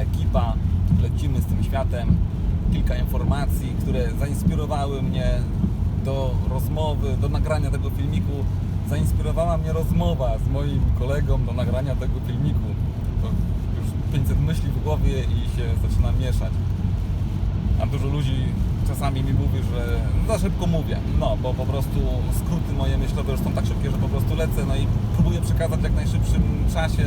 ekipa, lecimy z tym światem. Kilka informacji, które zainspirowały mnie do rozmowy, do nagrania tego filmiku. Zainspirowała mnie rozmowa z moim kolegą do nagrania tego filmiku. To już 500 myśli w głowie i się zaczyna mieszać. A dużo ludzi czasami mi mówi, że za szybko mówię. No, bo po prostu skróty moje myślowe już są tak szybkie, że po prostu lecę, no i próbuję przekazać w jak najszybszym czasie,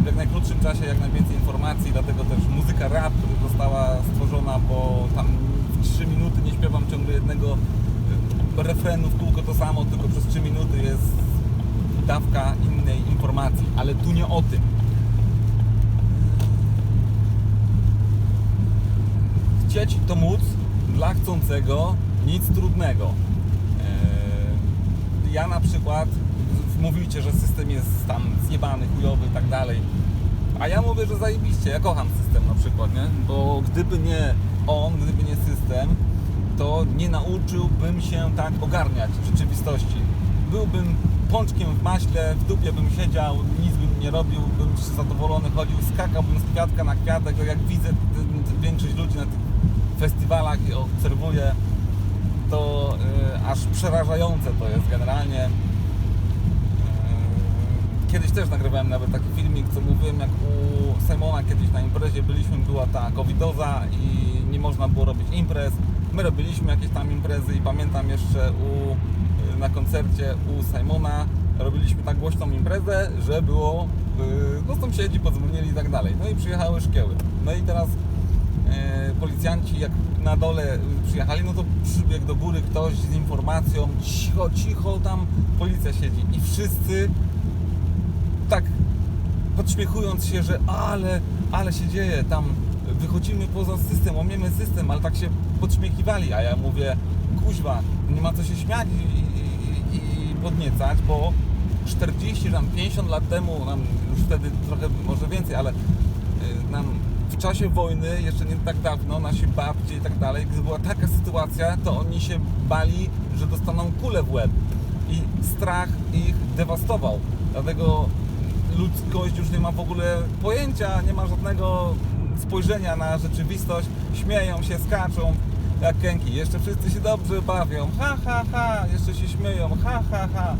w jak najkrótszym czasie jak najwięcej informacji, dlatego też muzyka rap została stworzona, bo tam w 3 minuty nie śpiewam ciągle jednego y, refrenu w kółko to samo, tylko przez 3 minuty jest dawka innej informacji, ale tu nie o tym. chcieć to móc dla chcącego nic trudnego. Eee, Ja na przykład mówicie, że system jest tam zjebany, chujowy i tak dalej. A ja mówię, że zajebiście, ja kocham system na przykład, nie? Bo gdyby nie on, gdyby nie system, to nie nauczyłbym się tak ogarniać w rzeczywistości. Byłbym pączkiem w maśle, w dupie bym siedział, nic bym nie robił, bym zadowolony chodził, skakałbym z kwiatka na kwiatek, jak widzę większość ludzi na tych festiwalach i obserwuję, to y, aż przerażające to jest generalnie. Y, Kiedyś też nagrywałem nawet taki filmik, co mówiłem, jak u Simona kiedyś na imprezie byliśmy, była ta covidoza i nie można było robić imprez. My robiliśmy jakieś tam imprezy i pamiętam jeszcze u, y, na koncercie u Simona robiliśmy tak głośną imprezę, że było, y, no sąsiedzi podzwonili i tak dalej. No i przyjechały szkieły. No i teraz e, policjanci jak na dole przyjechali, no to przybiegł do góry ktoś z informacją, cicho, cicho, tam policja siedzi i wszyscy tak podśmiechując się, że ale, ale się dzieje, tam wychodzimy poza system, łamiemy system, ale tak się podśmiechiwali, a ja mówię, kuźwa, nie ma co się śmiać i, i, i podniecać, bo 40, tam 50 lat temu, nam już wtedy trochę może więcej, ale y, nam w czasie wojny, jeszcze nie tak dawno, nasi babcie i tak dalej, gdy była taka sytuacja, to oni się bali, że dostaną kulę w łeb i strach ich dewastował. Dlatego ludzkość już nie ma w ogóle pojęcia, nie ma żadnego spojrzenia na rzeczywistość, śmieją się, skaczą jak kęki. Jeszcze wszyscy się dobrze bawią, ha, ha, ha, jeszcze się śmieją, ha, ha, ha.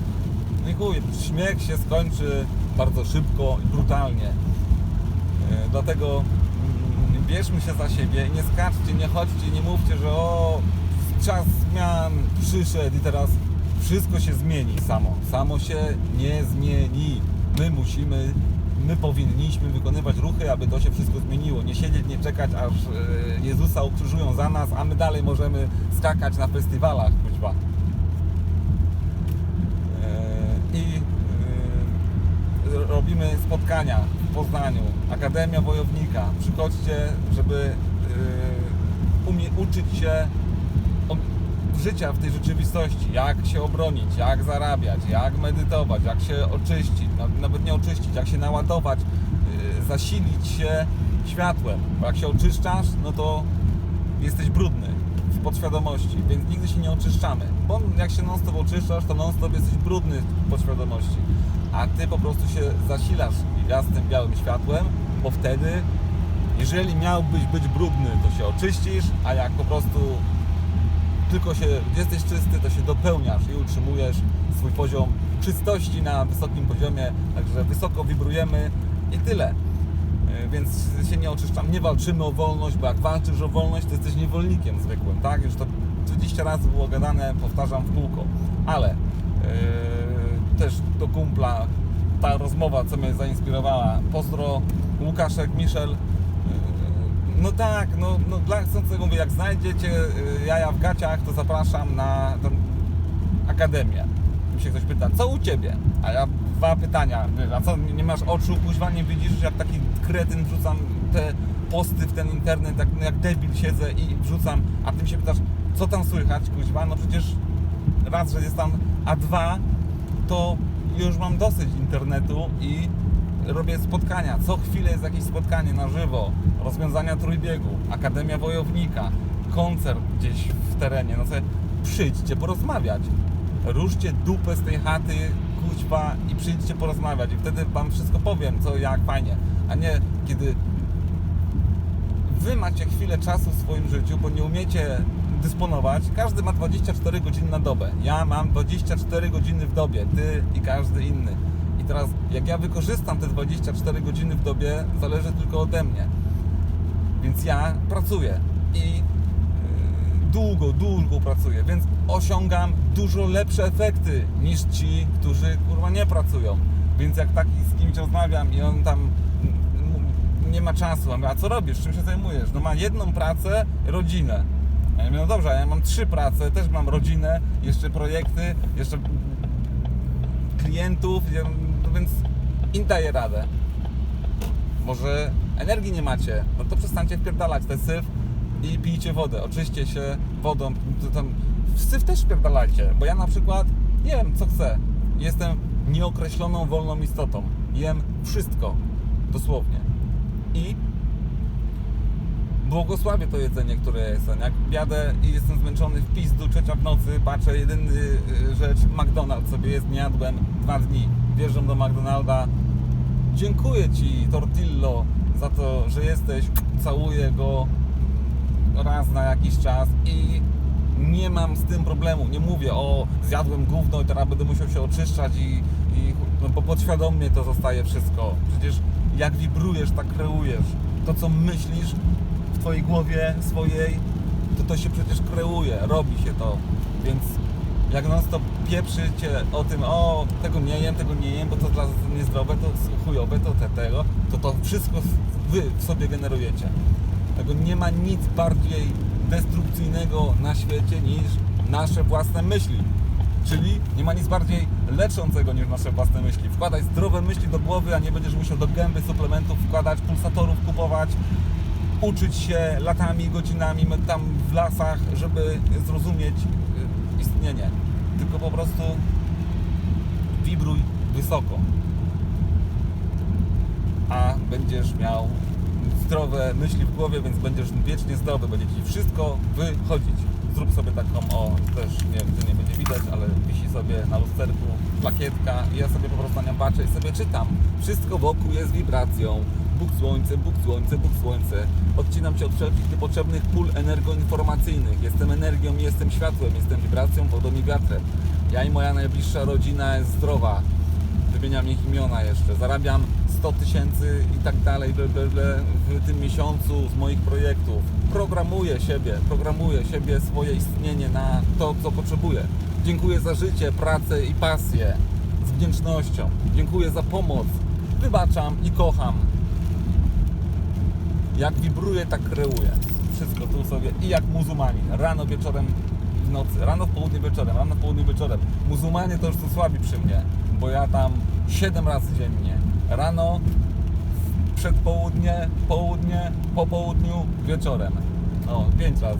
No i chuj, śmiech się skończy bardzo szybko i brutalnie. E, Dlatego mm, bierzmy się za siebie nie skaczcie, nie chodźcie, nie mówcie, że o, czas zmian przyszedł i teraz wszystko się zmieni samo. Samo się nie zmieni. My musimy, my powinniśmy wykonywać ruchy, aby to się wszystko zmieniło. Nie siedzieć, nie czekać, aż e, Jezusa ukrzyżują za nas, a my dalej możemy skakać na festiwalach, kuźwa. E, I e, robimy spotkania w Poznaniu, Akademia Wojownika. Przychodźcie, żeby umie, uczyć się życia w tej rzeczywistości, jak się obronić, jak zarabiać, jak medytować, jak się oczyścić, nawet nie oczyścić, jak się naładować, e, zasilić się światłem. Bo jak się oczyszczasz, no to jesteś brudny w podświadomości, więc nigdy się nie oczyszczamy. Bo jak się non stop oczyszczasz, to non stop jesteś brudny w podświadomości. A ty po prostu się zasilasz jasnym, białym światłem, bo wtedy, jeżeli miałbyś być brudny, to się oczyścisz, a jak po prostu tylko się, jesteś czysty, to się dopełniasz i utrzymujesz swój poziom czystości na wysokim poziomie, także wysoko wibrujemy i tyle. E, Więc się nie oczyszczam, nie walczymy o wolność, bo jak walczysz o wolność, to jesteś niewolnikiem zwykłym, tak? Już to 20 razy było gadane, powtarzam w kółko. Ale e, też do kumpla ta rozmowa, co mnie zainspirowała. Pozdro Łukaszek, Miszel. No tak, no, no dla chcącego mówię, jak znajdziecie e, jaja w gaciach, to zapraszam na tą akademię. Mi się ktoś pyta, co u Ciebie? A ja dwa pytania. A co, nie masz oczu, kuźwa, nie widzisz, jak taki kretyn wrzucam te posty w ten internet, jak, jak debil siedzę i wrzucam, a Ty mi się pytasz, co tam słychać, kuźwa? No przecież raz, że jest tam, a dwa, to już mam dosyć internetu i robię spotkania. Co chwilę jest jakieś spotkanie na żywo, rozwiązania trójbiegu, Akademia Wojownika, koncert gdzieś w terenie. No sobie przyjdźcie porozmawiać. Ruszcie dupę z tej chaty, kuźwa i przyjdźcie porozmawiać i wtedy wam wszystko powiem, co jak, fajnie. A nie kiedy wy macie chwilę czasu w swoim życiu, bo nie umiecie dysponować. Każdy ma 24 godziny na dobę. Ja mam 24 godziny w dobie, ty i każdy inny. I teraz, jak ja wykorzystam te 24 godziny w dobie, zależy tylko ode mnie. Więc ja pracuję i yy, długo, długo pracuję, więc osiągam dużo lepsze efekty niż ci, którzy kurwa nie pracują. Więc jak taki z kimś rozmawiam i on tam nie ma czasu, a mówię, a co robisz, czym się zajmujesz? No ma jedną pracę, rodzinę. Ja mówię, no dobrze, ja mam trzy prace, też mam rodzinę, jeszcze projekty, jeszcze klientów, więc im daję radę. Może energii nie macie, no to przestańcie wpierdalać te syf i pijcie wodę. Oczyście się wodą. Tam w syf też wpierdalajcie, bo ja na przykład jem co chcę. Jestem nieokreśloną, wolną istotą. Jem wszystko, dosłownie. I błogosławię to jedzenie, które jestem. Jak jadę i jestem zmęczony w pizdu, trzecia w nocy, patrzę, jedyny y, rzecz, McDonald's sobie jest, nie jadłem dwa dni. Wjeżdżam do McDonalda, dziękuję Ci, Tortillo, za to, że jesteś, całuję go raz na jakiś czas i nie mam z tym problemu. Nie mówię, o, zjadłem gówno i teraz będę musiał się oczyszczać i, i no bo podświadomie to zostaje wszystko. Przecież jak wibrujesz, tak kreujesz. To, co myślisz Twojej głowie swojej, to to się przecież kreuje, robi się to. Więc jak non stop pieprzycie o tym, o, tego nie jem, tego nie jem, bo to dla niezdrowe, to chujowe, to te, tego, to to wszystko wy w sobie generujecie. Tego nie ma nic bardziej destrukcyjnego na świecie niż nasze własne myśli. Czyli nie ma nic bardziej leczącego niż nasze własne myśli. Wkładaj zdrowe myśli do głowy, a nie będziesz musiał do gęby suplementów wkładać, pulsatorów kupować, uczyć się latami, godzinami tam w lasach, żeby zrozumieć y, istnienie. Tylko po prostu wibruj wysoko. A będziesz miał zdrowe myśli w głowie, więc będziesz wiecznie zdrowy, będzie ci wszystko wychodzić. Zrób sobie taką, o, też nie wiem, czy nie będzie widać, ale wisi sobie na lusterku plakietka i ja sobie po prostu na nią patrzę i sobie czytam. Wszystko wokół jest wibracją. Bóg słońce, Bóg słońce, Bóg słońce. Odcinam się od wszelkich niepotrzebnych pól energoinformacyjnych. Jestem energią, jestem światłem, jestem wibracją, wodą i wiatrem. Ja i moja najbliższa rodzina jest zdrowa wymieniam ich imiona jeszcze, zarabiam 100 tysięcy i tak dalej ble, ble, ble, w tym miesiącu z moich projektów. Programuję siebie, programuję siebie, swoje istnienie na to, co potrzebuję. Dziękuję za życie, pracę i pasję z wdzięcznością. Dziękuję za pomoc. Wybaczam i kocham. Jak wibruję, tak kreuję. Wszystko tu sobie i jak muzułmanin. Rano, wieczorem, w nocy. Rano, w południe, wieczorem. Rano, w południe, wieczorem. Muzułmanie to już są słabi przy mnie, bo ja tam 7 razy dziennie. Rano, przed południe, po południu, wieczorem. O, 5 razy.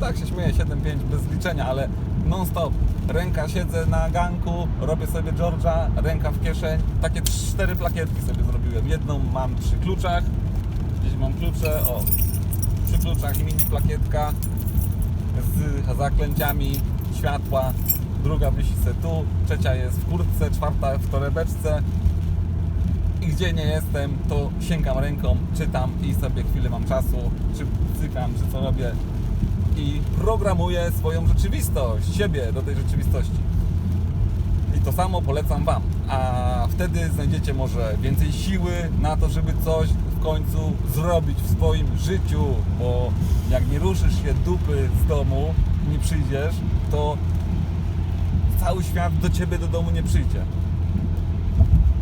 Tak się śmieję, 7-5 bez liczenia, ale non stop. Ręka siedzę na ganku, robię sobie George'a, ręka w kieszeń. Takie cztery plakietki sobie zrobiłem. Jedną mam przy kluczach, mam klucze, o, przy kluczach mini plakietka z zaklęciami światła, druga wisi tu, trzecia jest w kurtce, czwarta w torebeczce i gdzie nie jestem, to sięgam ręką, czytam i sobie chwilę mam czasu, czy cykam, czy co robię i programuję swoją rzeczywistość, siebie do tej rzeczywistości. I to samo polecam Wam. A wtedy znajdziecie może więcej siły na to, żeby coś w końcu zrobić w swoim życiu, bo jak nie ruszysz się dupy z domu, nie przyjdziesz, to cały świat do Ciebie do domu nie przyjdzie.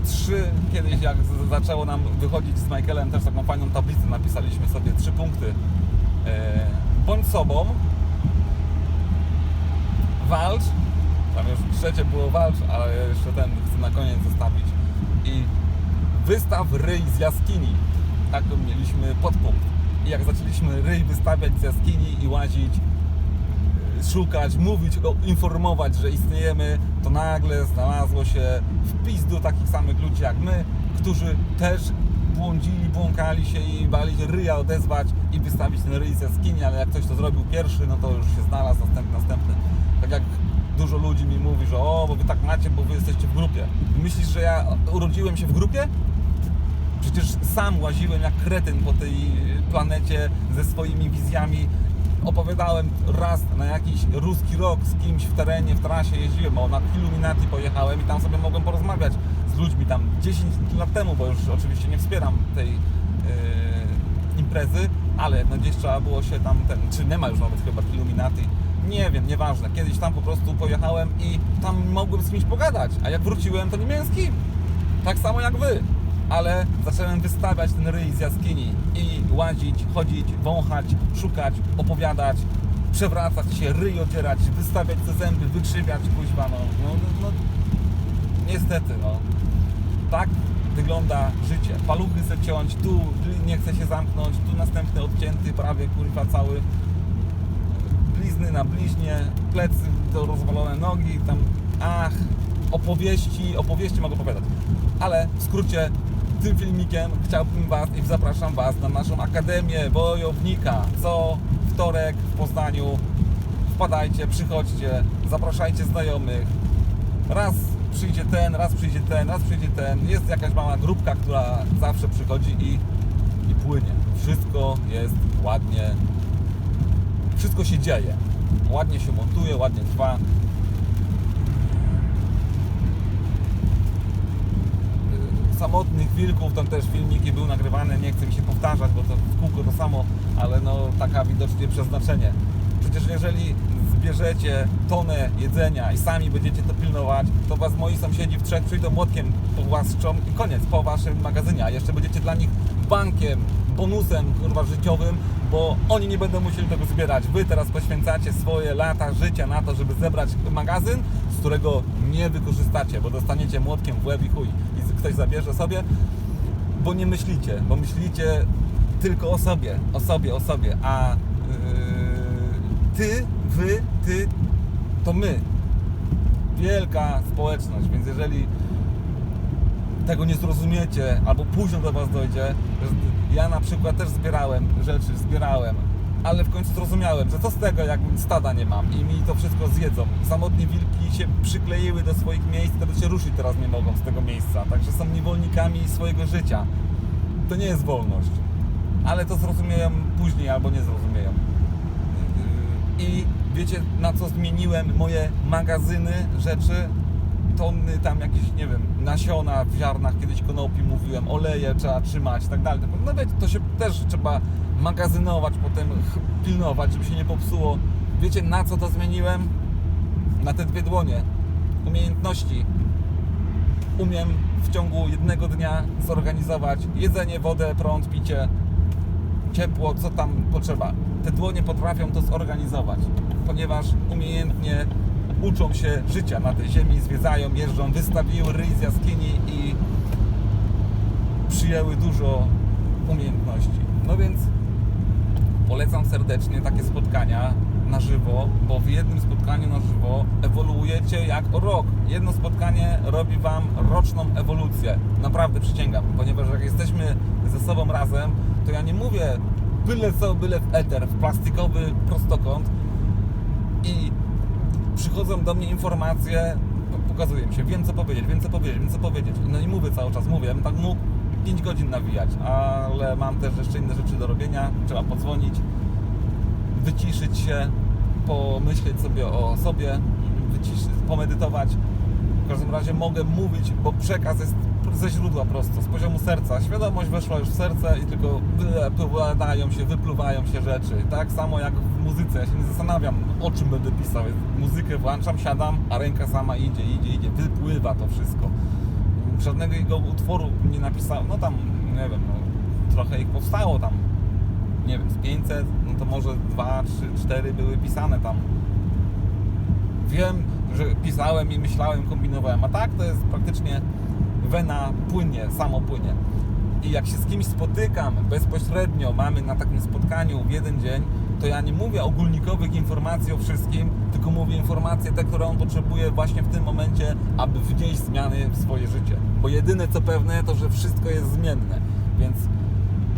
Trzy, kiedyś jak zaczęło nam wychodzić z Michaelem, też taką fajną tablicę napisaliśmy sobie, trzy punkty. E, bądź sobą, walcz, tam już trzecie było walcz, ale jeszcze ten chcę na koniec zostawić i wystaw ryj z jaskini. Taką mieliśmy podpunkt. I jak zaczęliśmy ryj wystawiać z jaskini i łazić, y, szukać, mówić, informować, że istniejemy, to nagle znalazło się w pizdu takich samych ludzi jak my, którzy też błądzili, błąkali się i bali się ryja odezwać i wystawić ten ryj z jaskini, ale jak ktoś to zrobił pierwszy, no to już się znalazł, następny, następny. Tak jak dużo ludzi mi mówi, że o, bo wy tak macie, bo wy jesteście w grupie. Myślisz, że ja urodziłem się w grupie? Przecież sam łaziłem jak kretyn po tej planecie ze swoimi wizjami. Opowiadałem raz na jakiś ruski rok z kimś w terenie, w trasie jeździłem, o na Illuminati pojechałem i tam sobie mogłem porozmawiać z ludźmi tam 10 lat temu, bo już oczywiście nie wspieram tej yy, imprezy, ale no gdzieś trzeba było się tam, ten, czy nie ma już nawet chyba Illuminati, nie wiem, nieważne. Kiedyś tam po prostu pojechałem i tam mogłem z kimś pogadać, a jak wróciłem, to nie miałem z kim. Tak samo jak wy. Ale zacząłem wystawiać ten ryj z jaskini i łazić, chodzić, wąchać, szukać, opowiadać, przewracać się, ryj odzierać, wystawiać te zęby, wykrzywiać, kuźwa, no, no, no, no niestety, no. Tak wygląda życie. Paluchy se ciąć, tu nie chce się zamknąć, tu następny odcięty, prawie kurwa cały blizny na bliźnie, plecy to rozwalone nogi, tam ach, opowieści, opowieści mogę opowiadać. Ale w skrócie tym filmikiem chciałbym Was i zapraszam Was na naszą Akademię Wojownika. Co wtorek w Poznaniu. Wpadajcie, przychodźcie, zapraszajcie znajomych. Raz przyjdzie ten, raz przyjdzie ten, raz przyjdzie ten. Jest jakaś mała grupka, która zawsze przychodzi i, i płynie. Wszystko jest ładnie wszystko się dzieje. Ładnie się montuje, ładnie trwa. Samotnych wilków, tam też filmiki były nagrywane, nie chcę mi się powtarzać, bo to w kółko to samo, ale no taka widocznie przeznaczenie. Przecież jeżeli zbierzecie tonę jedzenia i sami będziecie to pilnować, to was moi sąsiedzi w trzech przyjdą młotkiem powłaszczą i koniec po waszym magazynie, a jeszcze będziecie dla nich bankiem, bonusem kurwa życiowym, bo oni nie będą musieli tego zbierać. Wy teraz poświęcacie swoje lata życia na to, żeby zebrać magazyn, z którego nie wykorzystacie, bo dostaniecie młotkiem w łeb i chuj ktoś zabierze sobie, bo nie myślicie, bo myślicie tylko o sobie, o sobie, o sobie, a yy, ty, wy, ty, to my. Wielka społeczność, więc jeżeli tego nie zrozumiecie, albo późno do Was dojdzie. Ja na przykład też zbierałem rzeczy, zbierałem, ale w końcu zrozumiałem, że co z tego, jak stada nie mam i mi to wszystko zjedzą. Samotnie wilki się przykleiły do swoich miejsc, nawet się ruszyć teraz nie mogą z tego miejsca, także są niewolnikami swojego życia. To nie jest wolność, ale to zrozumieją później albo nie zrozumieją. I wiecie, na co zmieniłem moje magazyny rzeczy? Tony tam jakieś, nie wiem, nasiona w ziarnach, kiedyś konopi mówiłem, oleje trzeba trzymać i tak dalej. No wiecie, to się też trzeba magazynować, potem pilnować, żeby się nie popsuło. Wiecie na co to zmieniłem? Na te dwie dłonie. Umiejętności. Umiem w ciągu jednego dnia zorganizować jedzenie, wodę, prąd, picie, ciepło, co tam potrzeba. Te dłonie potrafią to zorganizować, ponieważ umiejętnie uczą się życia na tej ziemi, zwiedzają, jeżdżą, wystawiły ryj z jaskini i przyjęły dużo umiejętności. No więc polecam serdecznie takie spotkania na żywo, bo w jednym spotkaniu na żywo ewoluujecie jak rok. Jedno spotkanie robi Wam roczną ewolucję. Naprawdę przysięgam, ponieważ jak jesteśmy ze sobą razem, to ja nie mówię byle co, byle w eter, w plastikowy prostokąt i przychodzą do mnie informacje, pokazuję mi się, wiem co powiedzieć, wiem co powiedzieć, wiem co powiedzieć. No i mówię cały czas, mówię, tak mógł 5 godzin nawijać, ale mam też jeszcze inne rzeczy do robienia, trzeba podzwonić, wyciszyć się, pomyśleć sobie o sobie, wyciszyć, pomedytować. W każdym razie mogę mówić, bo przekaz jest ze źródła prosto, z poziomu serca. Świadomość weszła już w serce i tylko wypowiadają się, wypluwają się rzeczy. Tak samo jak w muzyce. Ja się nie zastanawiam, o czym będę pisał. Muzykę włączam, siadam, a ręka sama idzie, idzie, idzie. Wypływa to wszystko. Żadnego jego utworu nie napisałem. No tam, nie wiem, no, trochę ich powstało tam. Nie wiem, z 500, no to może 2, 3, 4 były pisane tam. Wiem, że pisałem i myślałem, kombinowałem, a tak to jest praktycznie wena płynie, samo płynie. I jak się z kimś spotykam bezpośrednio, mamy na takim spotkaniu w jeden dzień, to ja nie mówię ogólnikowych informacji o wszystkim, tylko mówię informacje te, które on potrzebuje właśnie w tym momencie, aby wnieść zmiany w swoje życie. Bo jedyne co pewne, to że wszystko jest zmienne. Więc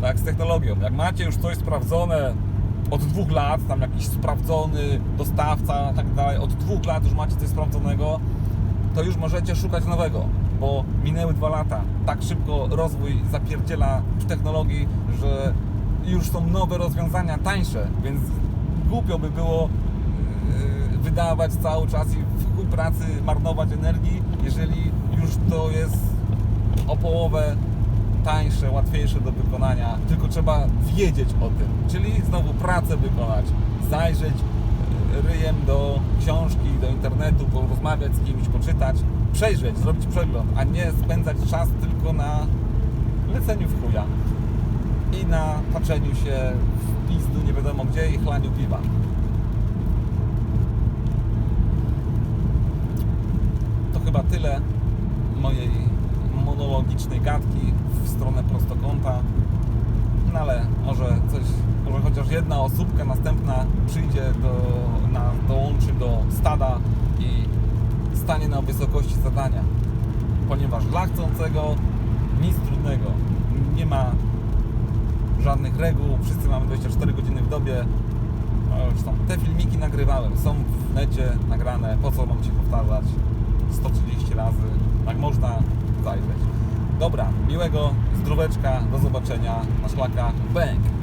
tak z technologią. Jak macie już coś sprawdzone od dwóch lat, tam jakiś sprawdzony dostawca, tak dalej, od dwóch lat już macie coś sprawdzonego, to już możecie szukać nowego. bo minęły dwa lata. Tak szybko rozwój zapierdziela w technologii, że już są nowe rozwiązania tańsze, więc głupio by było yy, wydawać cały czas i w pracy marnować energii, jeżeli już to jest o połowę tańsze, łatwiejsze do wykonania, tylko trzeba wiedzieć o tym, czyli znowu pracę wykonać, zajrzeć e, ryjem do książki, do internetu, porozmawiać z kimś, poczytać, przejrzeć, zrobić przegląd, a nie spędzać czas tylko na leceniu w chuja i na patrzeniu się w pizdu nie wiadomo gdzie i chlaniu piwa. To chyba tyle mojej monologicznej gadki w stronę prostokąta. No ale może coś, może chociaż jedna osóbka następna przyjdzie do, na, dołączy do stada i stanie na wysokości zadania. Ponieważ dla chcącego nic trudnego. Nie ma żadnych reguł, wszyscy mamy 24 godziny w dobie. No, Zresztą te filmiki nagrywałem, są w necie nagrane, po co mam się powtarzać 130 razy, jak można zajrzeć. Dobra, miłego zdróweczka, do zobaczenia na szlakach, bęk!